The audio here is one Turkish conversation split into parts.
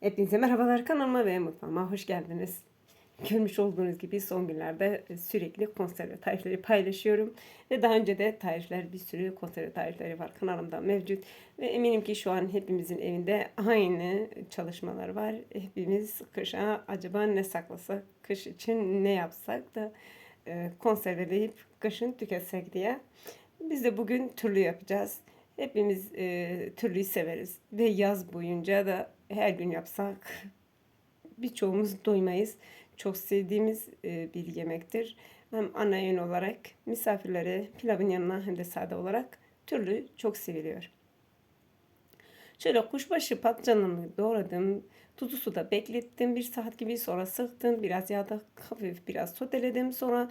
Hepinize merhabalar kanalıma ve mutfağıma hoş geldiniz. Görmüş olduğunuz gibi son günlerde sürekli konserve tarifleri paylaşıyorum. Ve daha önce de tarifler bir sürü konserve tarifleri var kanalımda mevcut. Ve eminim ki şu an hepimizin evinde aynı çalışmalar var. Hepimiz kışa acaba ne saklasak, kış için ne yapsak da e, konserveleyip kışın tüketsek diye. Biz de bugün türlü yapacağız. Hepimiz e, türlüyü severiz ve yaz boyunca da her gün yapsak birçoğumuz doymayız. Çok sevdiğimiz e, bir yemektir. Hem ana öğün olarak misafirlere pilavın yanına hem de sade olarak türlü çok seviliyor. Şöyle kuşbaşı patlıcanımı doğradım. Tuzu suda beklettim. Bir saat gibi sonra sıktım. Biraz yağda hafif biraz soteledim. Sonra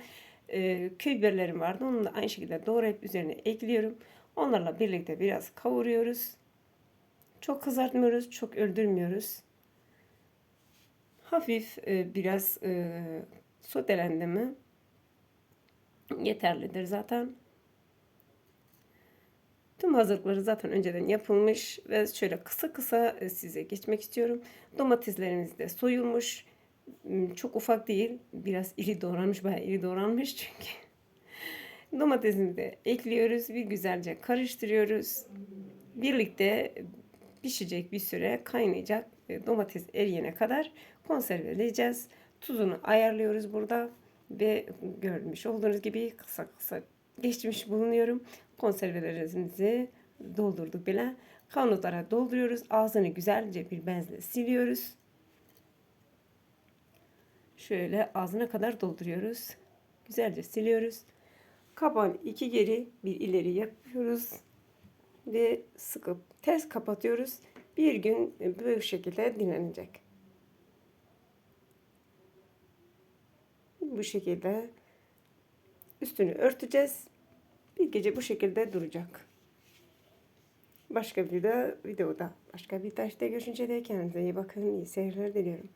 e, köy biberlerim vardı. Onu da aynı şekilde doğrayıp üzerine ekliyorum. Onlarla birlikte biraz kavuruyoruz. Çok kızartmıyoruz, çok öldürmüyoruz. Hafif e, biraz e, sotelendi mi yeterlidir zaten. Tüm hazırlıkları zaten önceden yapılmış ve şöyle kısa kısa e, size geçmek istiyorum. Domateslerimiz de soyulmuş. Hmm, Çok ufak değil. Biraz iri doğranmış, bayağı iri doğranmış çünkü. Domatesini de ekliyoruz. Bir güzelce karıştırıyoruz. Birlikte pişecek bir süre kaynayacak. E, Domates eriyene kadar konserveleyeceğiz. Tuzunu ayarlıyoruz burada ve görmüş olduğunuz gibi kısa kısa geçmiş bulunuyorum. Konservelerimizi doldurduk bile. Kavanozlara dolduruyoruz. Ağzını güzelce bir bezle siliyoruz. Şöyle ağzına kadar dolduruyoruz. Güzelce siliyoruz. Kapağını iki geri bir ileri yapıyoruz. Ve sıkıp ters kapatıyoruz. Bir gün bu şekilde dinlenecek. Bu şekilde üstünü örteceğiz. Bir gece bu şekilde duracak. Başka bir de videoda, başka bir taşta görüşünce kendinize iyi bakın. İyi seyirler diliyorum.